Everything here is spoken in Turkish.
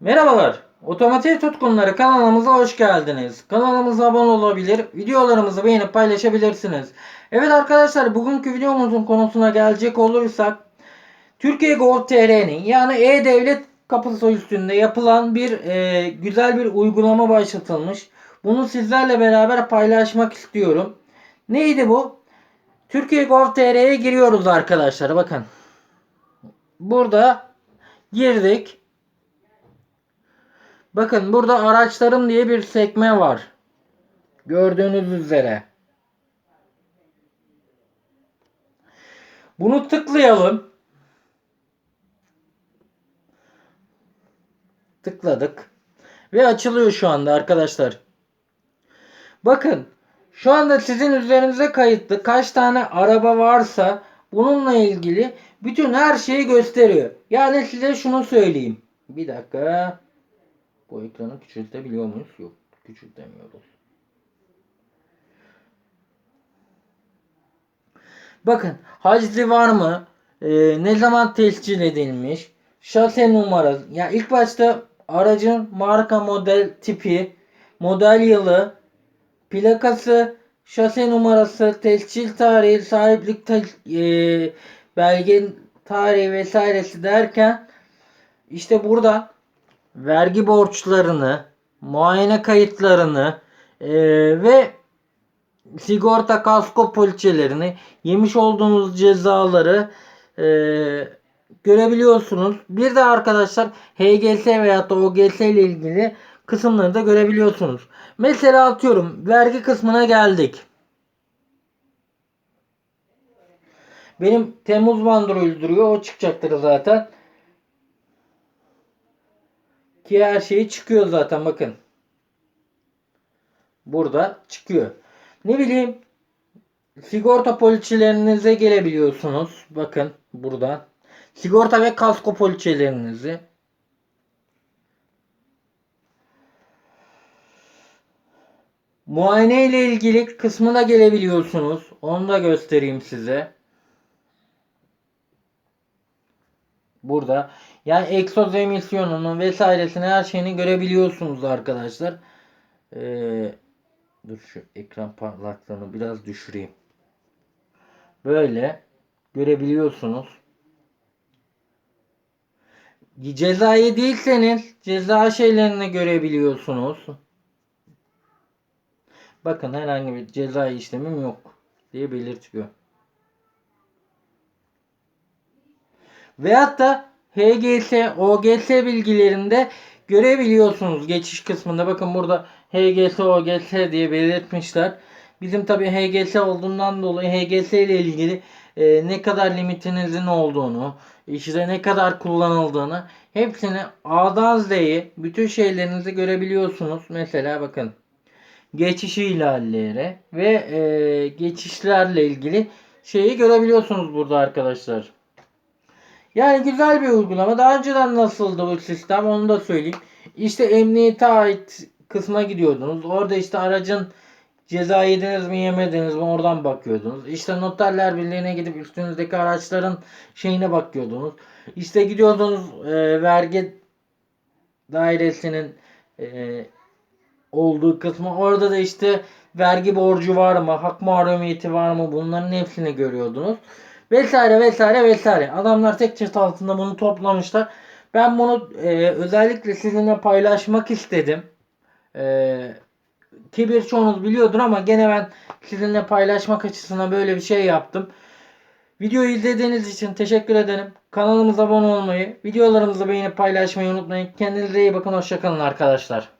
Merhabalar. Otomotiv tutkunları kanalımıza hoş geldiniz. Kanalımıza abone olabilir, videolarımızı beğenip paylaşabilirsiniz. Evet arkadaşlar bugünkü videomuzun konusuna gelecek olursak Türkiye Gov.tr'nin yani E-Devlet kapısı üstünde yapılan bir e, güzel bir uygulama başlatılmış. Bunu sizlerle beraber paylaşmak istiyorum. Neydi bu? Türkiye Gov.tr'ye giriyoruz arkadaşlar bakın. Burada girdik. Bakın burada araçlarım diye bir sekme var. Gördüğünüz üzere. Bunu tıklayalım. Tıkladık. Ve açılıyor şu anda arkadaşlar. Bakın şu anda sizin üzerinize kayıtlı kaç tane araba varsa bununla ilgili bütün her şeyi gösteriyor. Yani size şunu söyleyeyim. Bir dakika. Bu ekranı küçültebiliyor muyuz? Yok. Küçültemiyoruz. Bakın haczi var mı? Ee, ne zaman tescil edilmiş? Şase numarası. Ya yani ilk başta aracın marka model tipi, model yılı, plakası, şase numarası, tescil tarihi, sahiplik ta- e, belge tarihi vesairesi derken işte burada vergi borçlarını, muayene kayıtlarını e, ve sigorta kasko poliçelerini, yemiş olduğunuz cezaları e, görebiliyorsunuz. Bir de arkadaşlar HGS veya da OGS ile ilgili kısımları da görebiliyorsunuz. Mesela atıyorum vergi kısmına geldik. Benim Temmuz bandrolü duruyor. O çıkacaktır zaten. Ki her şeyi çıkıyor zaten bakın. Burada çıkıyor. Ne bileyim sigorta poliçelerinize gelebiliyorsunuz. Bakın burada. Sigorta ve kasko poliçelerinizi. Muayene ile ilgili kısmına gelebiliyorsunuz. Onu da göstereyim size. Burada. Yani egzoz emisyonunu vesairesini her şeyini görebiliyorsunuz arkadaşlar. Ee, dur şu ekran parlaklığını biraz düşüreyim. Böyle görebiliyorsunuz. Cezayı değilseniz ceza şeylerini görebiliyorsunuz. Bakın herhangi bir ceza işlemim yok diye belirtiyor. Veyahut da HGS, OGS bilgilerinde görebiliyorsunuz geçiş kısmında. Bakın burada HGS, OGS diye belirtmişler. Bizim tabi HGS olduğundan dolayı HGS ile ilgili e, ne kadar limitinizin olduğunu, işte ne kadar kullanıldığını hepsini A'dan Z'ye bütün şeylerinizi görebiliyorsunuz. Mesela bakın geçiş ihlalleri ve e, geçişlerle ilgili şeyi görebiliyorsunuz burada arkadaşlar. Yani güzel bir uygulama. Daha önceden nasıldı bu sistem onu da söyleyeyim. İşte emniyete ait kısma gidiyordunuz. Orada işte aracın ceza yediniz mi yemediniz mi oradan bakıyordunuz. İşte noterler birliğine gidip üstünüzdeki araçların şeyine bakıyordunuz. İşte gidiyordunuz e, vergi dairesinin e, olduğu kısmı. Orada da işte vergi borcu var mı, hak mahrumiyeti var mı bunların hepsini görüyordunuz. Vesaire vesaire vesaire. Adamlar tek çatı altında bunu toplamışlar. Ben bunu e, özellikle sizinle paylaşmak istedim. E, ki birçoğunuz biliyordur ama gene ben sizinle paylaşmak açısından böyle bir şey yaptım. Videoyu izlediğiniz için teşekkür ederim. Kanalımıza abone olmayı, videolarımızı beğenip paylaşmayı unutmayın. Kendinize iyi bakın. Hoşçakalın arkadaşlar.